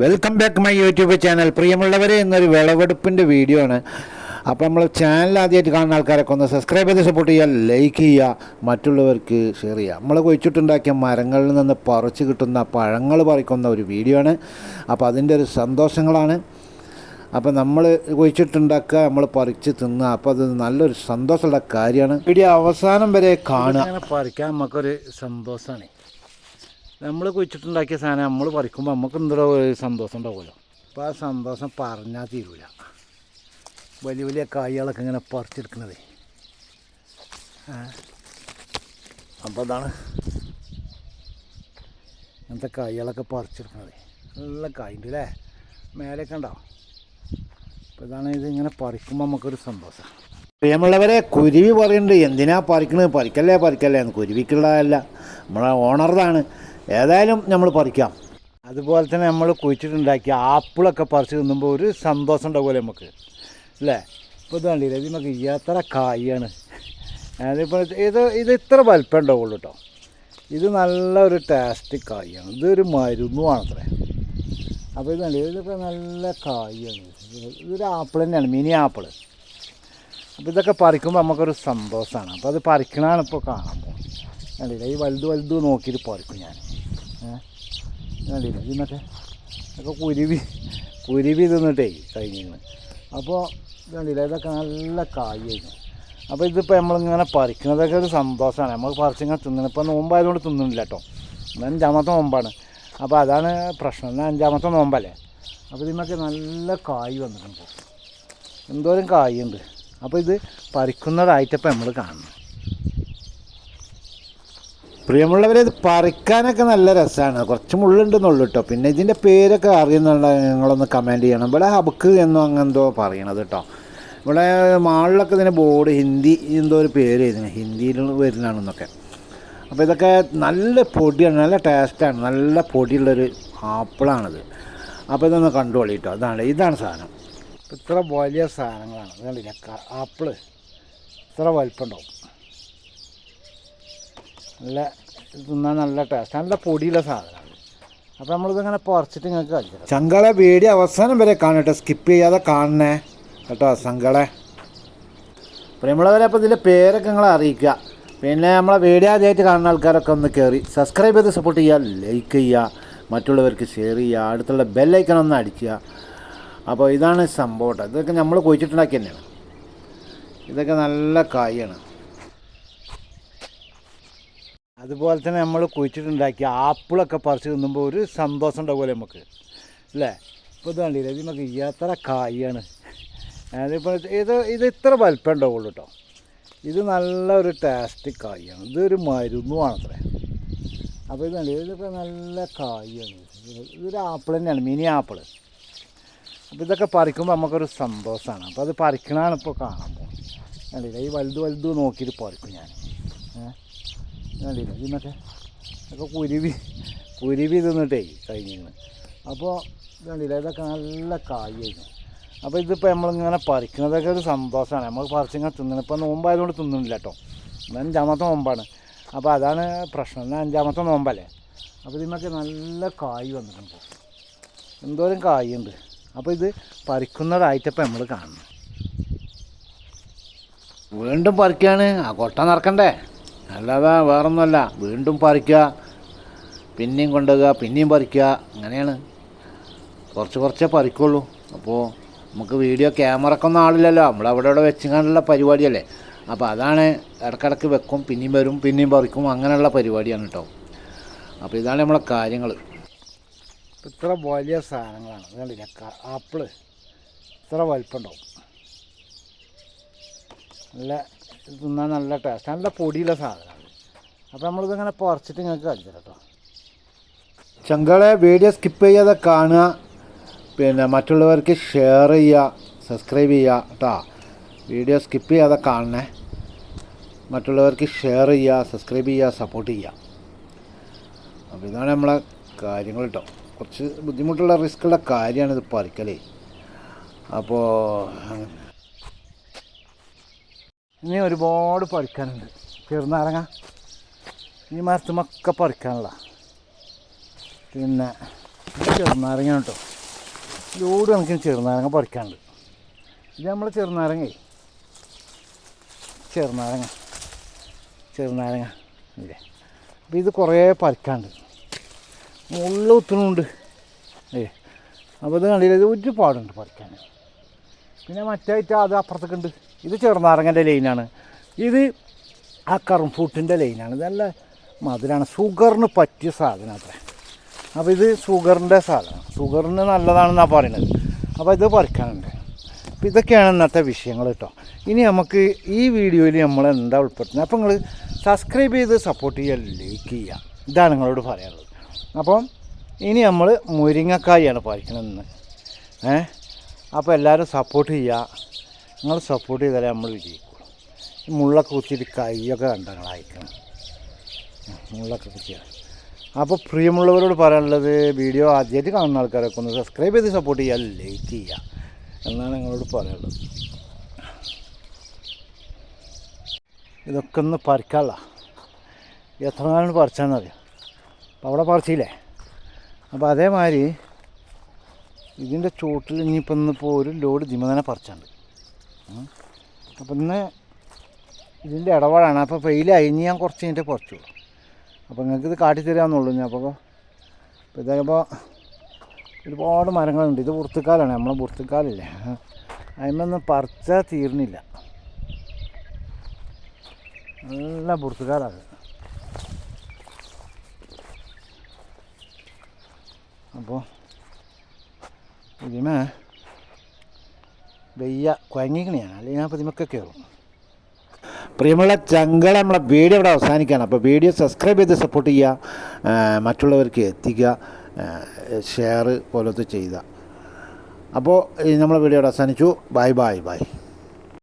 Welcome back my YouTube channel പ്രിയമുള്ളവരെ എന്നൊരു വിളവെടുപ്പിന്റെ video ആണ്. അപ്പോൾ നമ്മൾ ചാനൽ ആദ്യമായിട്ട് കാണുന്ന ആൾക്കാരൊക്കെ ഒന്ന് സബ്സ്ക്രൈബ് ചെയ്ത് സപ്പോർട്ട് ചെയ്യുക ലൈക്ക് ചെയ്യുക മറ്റുള്ളവർക്ക് ഷെയർ ചെയ്യുക. നമ്മൾ കുഴിച്ചിട്ടുണ്ടാക്കിയ മരങ്ങളിൽ നിന്ന് പറിച്ച് കിട്ടുന്ന പഴങ്ങൾ പറിക്കുന്ന ഒരു വീഡിയോ ആണ്. അപ്പോൾ അതിന്റെ ഒരു സന്തോഷങ്ങളാണ്. അപ്പോൾ നമ്മൾ കുഴിച്ചിട്ടുണ്ടാക്കുക നമ്മൾ പറിച്ച് തിന്നുക. അപ്പോൾ അത് നല്ലൊരു സന്തോഷമുള്ള കാര്യമാണ്. വീഡിയോ അവസാനം വരെ കാണുക. പറിക്കാൻ നമുക്കൊരു സന്തോഷമാണ് നമ്മൾ കുഴിച്ചിട്ടുണ്ടാക്കിയ സാധനം നമ്മൾ പറിക്കുമ്പോൾ നമുക്ക് എന്തോ ഒരു സന്തോഷം ഉണ്ടാവുമല്ലോ. അപ്പോൾ ആ സന്തോഷം പറഞ്ഞാൽ തീരൂല. വലിയ വലിയ കായികളൊക്കെ ഇങ്ങനെ പറിച്ചെടുക്കുന്നത് അപ്പോൾ അതാണ് അങ്ങനത്തെ കായികളൊക്കെ പറിച്ചെടുക്കുന്നത് നല്ല കായുണ്ട് അല്ലേ മേലെയൊക്കെ ഉണ്ടാവും അപ്പോൾ ഇതാണ് ഇത് ഇങ്ങനെ പറിക്കുമ്പോൾ നമുക്കൊരു സന്തോഷം. പ്രിയമുള്ളവരെ കുരുവി പറയുന്നുണ്ട്. എന്തിനാ പറിക്കണത്? പറിക്കല്ലേ പറിക്കല്ലേ കുരുവിക്കുള്ളതല്ല. നമ്മളെ ഓണറുതാണ് ഏതായാലും നമ്മൾ പറിക്കാം. അതുപോലെ തന്നെ നമ്മൾ കുഴിച്ചിട്ടുണ്ടാക്കിയ ആപ്പിളൊക്കെ പറിച്ച് തിന്നുമ്പോൾ ഒരു സന്തോഷം ഉണ്ടാവുമല്ലോ നമുക്ക്. അല്ലേ? ഇപ്പോൾ ഇത് കണ്ടില്ല? ഇത് നമുക്ക് എത്ര കായാണ്. അതിപ്പോൾ ഇത് ഇത് ഇത്ര വലിപ്പം ഉണ്ടാവുള്ളൂ കേട്ടോ ഇത് നല്ലൊരു ടേസ്റ്റ് കായാണ്. ഇതൊരു മരുന്നുമാണ് അത്ര അപ്പോൾ ഇത് കണ്ടില്ല? ഇതൊക്കെ നല്ല കായാണ്. ഇതൊരു ആപ്പിൾ തന്നെയാണ് മിനി ആപ്പിൾ അപ്പോൾ ഇതൊക്കെ പറിക്കുമ്പോൾ നമുക്കൊരു സന്തോഷമാണ് അപ്പോൾ അത് പറിക്കണതാണ് ഇപ്പോൾ കാണാൻ പോകുന്നത്. കണ്ടില്ല? ഈ വലുത് വലുത് നോക്കിയിട്ട് പറിക്കും ഞാൻ. കണ്ടില്ല ഇത് മറ്റേ. ഒക്കെ കുരുവി കുരുവി തിന്നിട്ടേ കഴിഞ്ഞിരുന്നു അപ്പോൾ കണ്ടില്ല ഇതൊക്കെ നല്ല കായായിരുന്നു. അപ്പോൾ ഇതിപ്പോൾ നമ്മളിങ്ങനെ പറിക്കുന്നതൊക്കെ ഒരു സന്തോഷമാണ്. നമ്മൾ പറിച്ചിങ്ങനെ തിന്നണം. ഇപ്പോൾ നോമ്പായതുകൊണ്ട് തിന്നുന്നില്ല കേട്ടോ. അഞ്ചാമത്തെ നോമ്പാണ്. അപ്പോൾ അതാണ് പ്രശ്നം. എന്നാൽ അഞ്ചാമത്തെ നോമ്പല്ലേ? അപ്പോൾ ഇതിമൊക്കെ നല്ല കായ് വന്നിട്ടുണ്ട്. എന്തോരം കായുണ്ട്. അപ്പോൾ ഇത് പറിക്കുന്നതായിട്ടപ്പോൾ നമ്മൾ കാണുന്നു. പ്രിയമുള്ളവരെ ഇത് പറിക്കാനൊക്കെ നല്ല രസമാണ് കുറച്ച് മുള്ളുണ്ടെന്നുള്ളൂ കേട്ടോ പിന്നെ ഇതിന്റെ പേരൊക്കെ അറിയുന്നുള്ള നിങ്ങളൊന്ന് കമന്റ് ചെയ്യണം. ഇവിടെ ഹബക്ക് എന്നോ അങ്ങെന്തോ പറയണത് കേട്ടോ ഇവിടെ മാളിലൊക്കെ ഇതിന് ബോർഡ് ഹിന്ദി എന്തോ ഒരു പേര് ഇതിന് ഹിന്ദിയിൽ വരുന്നതാണെന്നൊക്കെ. അപ്പോൾ ഇതൊക്കെ നല്ല പൊടിയാണ്. നല്ല ടേസ്റ്റാണ്. നല്ല പൊടിയുള്ളൊരു ആപ്പിളാണിത്. അപ്പോൾ ഇതൊന്ന് കണ്ടോളി കേട്ടോ അതാണ് ഇതാണ് സാധനം. ഇത്ര വലിയ സാധനങ്ങളാണ്. ഇത് കണ്ടില്ല ആപ്പിൾ. ഇത്ര വലിപ്പമുണ്ടാവും. നല്ല തിന്നാൻ നല്ല ടേസ്റ്റ് നല്ല പൊടിയുള്ള സാധനമാണ്. അപ്പോൾ നമ്മളിതിങ്ങനെ പറിച്ചിട്ട് നിങ്ങൾക്ക് കളിക്കാം ചങ്കളെ വീഡിയോ അവസാനം വരെ കാണട്ടെ സ്കിപ്പ് ചെയ്യാതെ കാണണേ. കേട്ടോ സങ്കളെ പ്രിയമുള്ളവരെ അപ്പോൾ ഇതിന്റെ പേരൊക്കെ നിങ്ങളെ അറിയിക്കുക. പിന്നെ നമ്മളെ വീഡിയോ ആദ്യമായിട്ട് കാണുന്ന ആൾക്കാരൊക്കെ ഒന്ന് കയറി സബ്സ്ക്രൈബ് ചെയ്ത് സപ്പോർട്ട് ചെയ്യുക ലൈക്ക് ചെയ്യുക മറ്റുള്ളവർക്ക് ഷെയർ ചെയ്യുക അടുത്തുള്ള ബെല്ലൈക്കൺ ഒന്ന് അടിക്കുക. അപ്പോൾ ഇതാണ് സംഭവം ഇതൊക്കെ നമ്മൾ കുഴിച്ചിട്ടുണ്ടാക്കി തന്നെയാണ് ഇതൊക്കെ നല്ല കായാണ്. അതുപോലെ തന്നെ നമ്മൾ കുഴിച്ചിട്ടുണ്ടാക്കിയ ആപ്പിളൊക്കെ പറിച്ച് തിന്നുമ്പോൾ ഒരു സന്തോഷം ഉണ്ടാവുമല്ലോ നമുക്ക്. അല്ലേ? ഇപ്പോൾ ഇത് കണ്ടില്ലേ? ഇത് നമുക്ക് എത്ര കായാണ്. അതിപ്പോൾ ഇത് ഇത് ഇത്ര വലിപ്പം ഉണ്ടാവുള്ളൂ കേട്ടോ ഇത് നല്ലൊരു ടേസ്റ്റ് കായാണ്. ഇതൊരു മരുന്നുമാണ് അത്രേ അപ്പോൾ ഇത് കണ്ടില്ലേ? ഇതൊക്കെ നല്ല കായാണ്. ഇതൊരു ആപ്പിൾ തന്നെയാണ് മിനി ആപ്പിൾ അപ്പോൾ ഇതൊക്കെ പറിക്കുമ്പോൾ നമുക്കൊരു സന്തോഷമാണ് അപ്പോൾ അത് പറിക്കണതാണ് ഇപ്പോൾ കാണാൻ പോകുന്നത്. കണ്ടില്ല? ഈ വലുത് വലുത് നോക്കിയിട്ട് പറിക്കും ഞാൻ. ഏഹ് കണ്ടില്ല? ഇത് മറ്റേ കുരുവി കുരുവി തിന്നിട്ടേ കഴിഞ്ഞിരുന്നു അപ്പോൾ കണ്ടില്ല? ഇതൊക്കെ നല്ല കായായിരുന്നു. അപ്പോൾ ഇതിപ്പോൾ നമ്മളിങ്ങനെ പറിക്കുന്നതൊക്കെ ഒരു സന്തോഷമാണ് നമ്മൾ പറിച്ചിങ്ങനെ തിന്നണം. ഇപ്പോൾ നോമ്പായതുകൊണ്ട് തിന്നുന്നില്ല കേട്ടോ അഞ്ചാമത്തെ നോമ്പാണ്. അപ്പോൾ അതാണ് പ്രശ്നം. എന്നാൽ അഞ്ചാമത്തെ നോമ്പല്ലേ? അപ്പോൾ ഇതിനൊക്കെ നല്ല കായ് വന്നിട്ടുണ്ട് എന്തോരം കായുണ്ട്. അപ്പോൾ ഇത് പറിക്കുന്നതായിട്ടപ്പോൾ നമ്മൾ കാണുന്നു. വീണ്ടും പറിക്കുകയാണ് ആ കൊട്ട നടക്കണ്ടേ അല്ലാതെ വേറൊന്നുമല്ല. വീണ്ടും പറിക്കുക പിന്നെയും കൊണ്ടുപോകുക പിന്നെയും പറിക്കുക. അങ്ങനെയാണ്. കുറച്ച് കുറച്ചേ പറിക്കുള്ളൂ. അപ്പോൾ നമുക്ക് വീഡിയോ ക്യാമറക്കൊന്നും ആളില്ലല്ലോ. നമ്മളവിടെ ഇവിടെ വെച്ചുകൊണ്ടുള്ള പരിപാടിയല്ലേ. അപ്പോൾ അതാണ് ഇടക്കിടക്ക് വെക്കും പിന്നെയും വരും പിന്നെയും പറിക്കും. അങ്ങനെയുള്ള പരിപാടിയാണ് കേട്ടോ. അപ്പോൾ ഇതാണ് നമ്മളെ കാര്യങ്ങൾ. ഇത്ര വലിയ സാധനങ്ങളാണ്. കണ്ടില്ല ആപ്പിൾ. ഇത്ര വലിപ്പമുണ്ടാവും. നല്ല തിന്നാൻ നല്ല ടേസ്റ്റ് നല്ല പൊടിയുള്ള സാധനമാണ്. അപ്പോൾ നമ്മളിതിങ്ങനെ പറിച്ചിട്ട് നിങ്ങൾക്ക് കളിച്ചു കേട്ടോ ചങ്കളെ വീഡിയോ സ്കിപ്പ് ചെയ്യാതെ കാണുക. പിന്നെ മറ്റുള്ളവർക്ക് ഷെയർ ചെയ്യുക സബ്സ്ക്രൈബ് ചെയ്യുക കേട്ടോ വീഡിയോ സ്കിപ്പ് ചെയ്യാതെ കാണണേ. മറ്റുള്ളവർക്ക് ഷെയർ ചെയ്യുക സബ്സ്ക്രൈബ് ചെയ്യുക സപ്പോർട്ട് ചെയ്യുക. അപ്പോൾ ഇതാണ് നമ്മളെ കാര്യങ്ങൾ കേട്ടോ കുറച്ച് ബുദ്ധിമുട്ടുള്ള റിസ്ക്കുള്ള കാര്യമാണ് ഇത് പറിക്കലേ. അപ്പോൾ ഇനി ഒരുപാട് പറിക്കാനുണ്ട്. ചെറുനാരങ്ങ. ഈ മരത്തുമൊക്കെ പറിക്കാനുള്ള. പിന്നെ ചെറുനാരങ്ങ കേട്ടോ ലോഡ് കണക്കിന് ചെറുനാരങ്ങ പറിക്കാനുണ്ട്. ഇത് നമ്മൾ ചെറുനാരങ്ങ. ചെറുനാരങ്ങ. ചെറുനാരങ്ങ. ഇല്ലേ? അപ്പോൾ ഇത് കുറേ പറിക്കാണ്ട് മുള്ള കുത്തുന്നുണ്ട് ഏ അപ്പോൾ ഇത് കണ്ടില്ല? ഇത് ഒരുപാടുണ്ട് പറിക്കാൻ. പിന്നെ മറ്റായിട്ട് അത് അപ്പുറത്തേക്കുണ്ട് ഇത് ചെറുനാരങ്ങന്റെ ലൈനാണ് ഇത് ആ കറുംഫൂട്ടിന്റെ ലൈനാണ് ഇതല്ല മധുരമാണ് ഷുഗറിന് പറ്റിയ സാധനം അത്ര. അപ്പോൾ ഇത് ഷുഗറിന്റെ സാധനം. ഷുഗറിന് നല്ലതാണെന്നാണ് പറയുന്നത്. അപ്പോൾ ഇത് പറിക്കാനുണ്ട്. അപ്പോൾ ഇതൊക്കെയാണ് ഇന്നത്തെ വിഷയങ്ങൾ കേട്ടോ. ഇനി നമുക്ക് ഈ വീഡിയോയിൽ നമ്മൾ എന്താ ഉൾപ്പെടുത്തുന്നത്? അപ്പോൾ നിങ്ങൾ സബ്സ്ക്രൈബ് ചെയ്ത് സപ്പോർട്ട് ചെയ്യുക ലൈക്ക് ചെയ്യുക. ഇതാണ് നിങ്ങളോട് പറയാനുള്ളത്. അപ്പം ഇനി നമ്മൾ മുരിങ്ങക്കായാണ് പറിക്കണമെന്ന് ഏഹ് അപ്പോൾ എല്ലാവരും സപ്പോർട്ട് ചെയ്യുക. നിങ്ങൾ സപ്പോർട്ട് ചെയ്താലേ നമ്മൾ വിജയിക്കുള്ളൂ മുള്ളൊക്കെ കുത്തിയിട്ട് കൈയൊക്കെ കണ്ട നിങ്ങൾ മുള്ളൊക്കെ കുത്തിയാണ് അപ്പോൾ പ്രിയമുള്ളവരോട് പറയാനുള്ളത് വീഡിയോ ആദ്യമായിട്ട് കാണുന്ന ആൾക്കാരൊക്കെ ഒന്ന് സബ്സ്ക്രൈബ് ചെയ്ത് സപ്പോർട്ട് ചെയ്യുക ലൈക്ക് ചെയ്യുക എന്നാണ് നിങ്ങളോട് പറയാനുള്ളത്. ഇതൊക്കെ ഒന്ന് പറിക്കാനുള്ള. എത്ര നാളാണ് പറിച്ചാണെന്നറിയാം അപ്പോൾ അവിടെ പറിച്ചില്ലേ? അപ്പോൾ അതേമാതിരി ഇതിന്റെ ചോട്ടിൽ ഇനിയിപ്പോൾ ഇന്നിപ്പോൾ ഒരു ലോഡ് ജിമതന പറിച്ചുണ്ട് അപ്പം ഇന്ന് ഇതിന്റെ ഇടപാടാണ്. അപ്പോൾ വെയിലായി ഇനി ഞാൻ കുറച്ച് കഴിഞ്ഞിട്ട് പറിച്ചു അപ്പോൾ നിങ്ങൾക്ക് ഇത് കാട്ടിത്തരാമെന്നുള്ളൂ ഞാൻ. അപ്പോൾ അപ്പോൾ ഇതാകുമ്പോൾ ഒരുപാട് മരങ്ങളുണ്ട്. ഇത് പുറത്തുക്കാലാണ് നമ്മളെ പുറത്തുക്കാലില്ലേ അതിമൊന്നും പറിച്ചാൽ തീർന്നില്ല. നല്ല പുറത്തുകാലാണ് അപ്പോൾ ഇതിമേ വെയ്യ കുഴങ്ങിക്കണിയാണ്. അല്ലെങ്കിൽ ഞാൻ പ്രതിമൊക്കെ കയറും. പ്രിയമുള്ള ചങ്കളെ നമ്മളെ വീഡിയോ ഇവിടെ അവസാനിക്കുകയാണ്. അപ്പോൾ വീഡിയോ സബ്സ്ക്രൈബ് ചെയ്ത് സപ്പോർട്ട് ചെയ്യുക. മറ്റുള്ളവർക്ക് എത്തിക്കുക. ഷെയർ പോലത്തെ ചെയ്യുക. അപ്പോൾ നമ്മളെ വീഡിയോ ഇവിടെ അവസാനിച്ചു. Bye bye bye